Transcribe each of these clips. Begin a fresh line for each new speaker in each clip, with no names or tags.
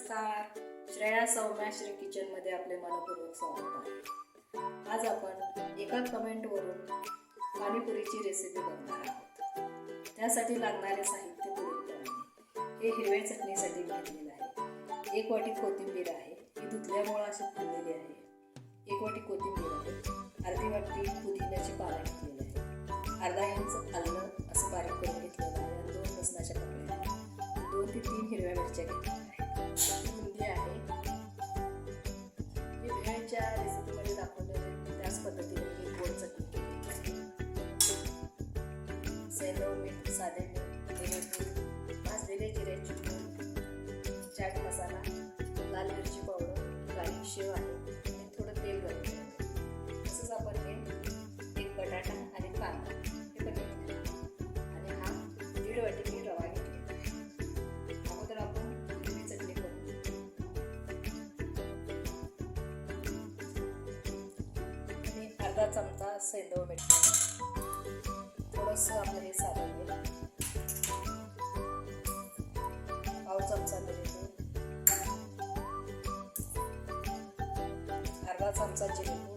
नमस्कार. श्रेया सौम्या श्री किचनमध्ये आपले मनपूर्वक स्वागत आहे. आज आपण एका कमेंटवरून पाणीपुरीची रेसिपी बघणार आहोत. त्यासाठी लागणारे साहित्य पुढीलप्रमाणे हे हिरव्या चटणीसाठी घेतलेलं आहे. एक वाटी कोथिंबीर आहे. ही धुतल्यामुळं अशी फुललेली आहे. एक वाटी कोथिंबीर आहे. अर्धी वाटी पुदिन्याची पानं घेतलेली आहे. अर्धा इंच आलं असं बारीक करून घेतलेलं आहे. दोन लसणाच्या कपड्या दोन ते तीन हिरव्या मिरच्या घेतल्या. मास जिरेपूड भाजलेले जिऱ्याची चाट मसाला लाल मिरची पावडर बारीक शेव आहे आणि थोडं तेल गरम तसंच आपण हे एक बटाटा आणि कांदा हे पण आणि हा दीड वाटी मी रवा घेतलेला अगोदर आपण हिरवी चटणी करू. आणि अर्धा चमचा सैंदव मीठ. थोडंसं आपलं हे साधं चमचा मिरची अर्धा चमचा जिरे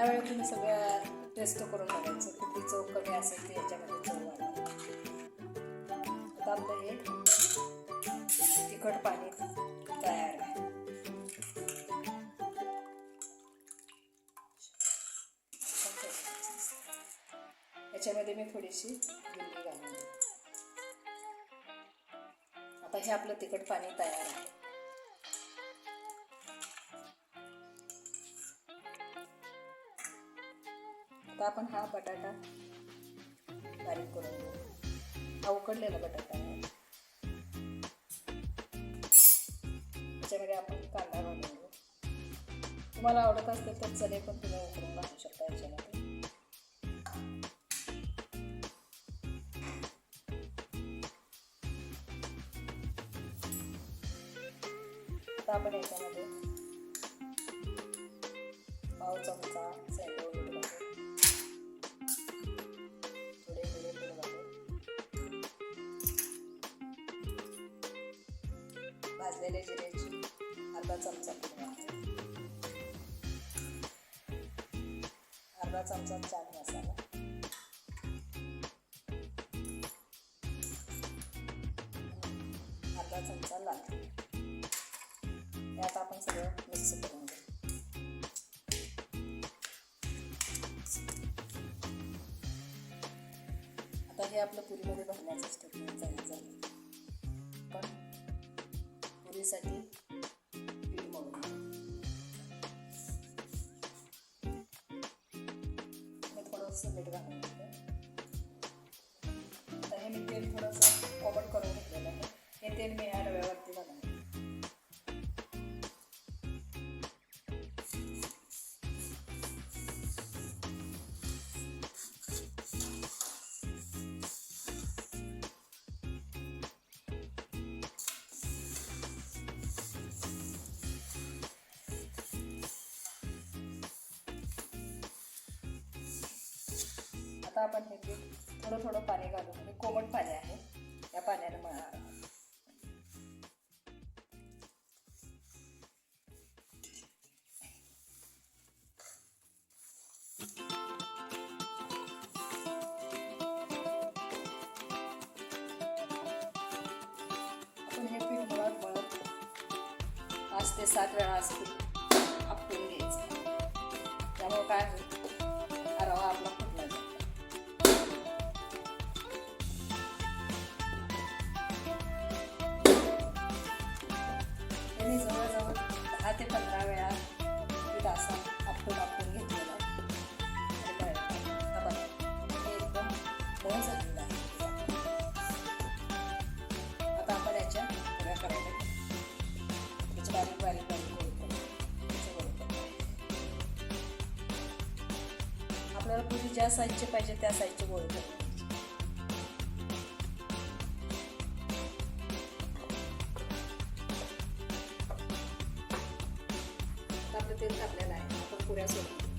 त्यावेळी तुम्ही सगळ्या टेस्ट करून बघायचं कुठली चव कमी असेल ते याच्यामध्ये चव वाढवा. आता आपलं हे तिखट पाणी तयार आहे. याच्यामध्ये मी थोडीशी घालून आता हे आपलं तिखट पाणी तयार आहे. आता आपण हा बटाटा बारीक करून घेऊ. हा उकडलेला बटाटा आहे. त्याच्यामध्ये आपण कांदा घालून घेऊ. तुम्हाला आवडत असेल तर चले पण तुम्ही उकडून घालू शकता याच्यामध्ये. आता आपण याच्यामध्ये भाजलेले जिरेची अर्धा चमचा पूड अर्धा चमचा चाट मसाला. अर्धा चमचा लाल यात आपण सगळं मिक्स करून घेऊ. आता हे आपलं पुरीमध्ये भरण्याचं स्टेप म्हणजे जायचं. झालं पुरीसाठी पीठ मळून घेऊ. मी थोडंसं मीठ घालून घेते हे मी तेल थोडंसं कोमट करून घेतलेलं आहे हे तेल मी या रव्यावरती आता आपण हे पीठ थोडं थोडं पाणी घालून हे कोमट पाणी आहे या पाण्याने मळणार पाच ते सात वेळा असतील आपण घ्यायचं. त्यामुळे काय होईल? आता आपण याच्या पुऱ्या टाकूया बारीक बारीक बारीक आपल्याला पुरी ज्या साईजचे पाहिजे त्या साईजचे गोळे करायचे आपलं तेल तापलेलं आहे. आपण पुऱ्या सोडून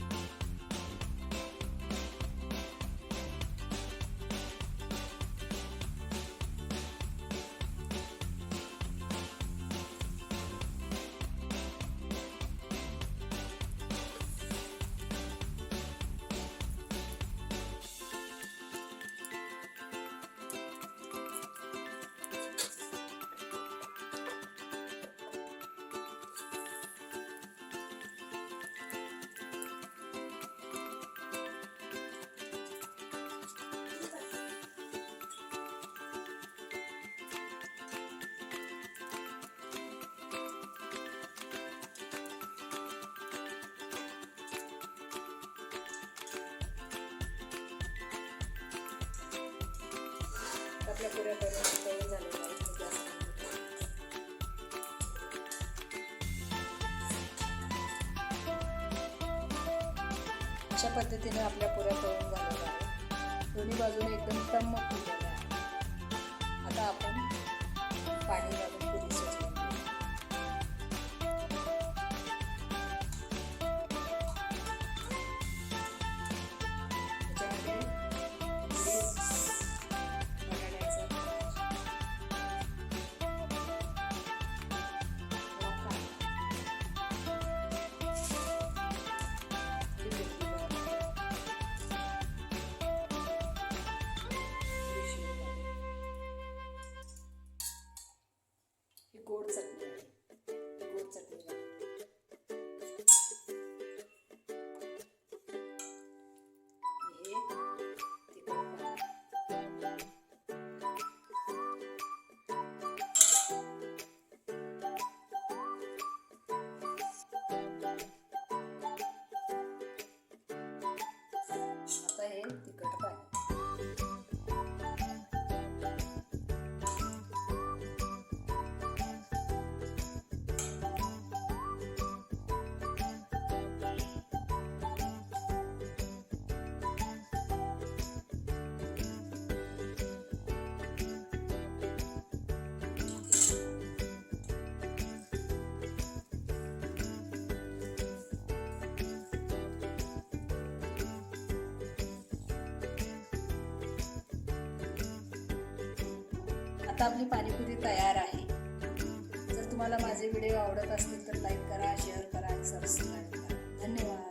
अशा पद्धतीने आपल्या पुऱ्या तळून झालेल्या आहेत. दोन्ही बाजूने एकदम टम्म फुललेल्या आता आपण पाणी घालून आता आपली पाणीपुरी तयार आहे. जर तुम्हाला माझे व्हिडिओ आवडत असतील तर लाईक करा शेअर करा आणि सबस्क्राईब करा. धन्यवाद.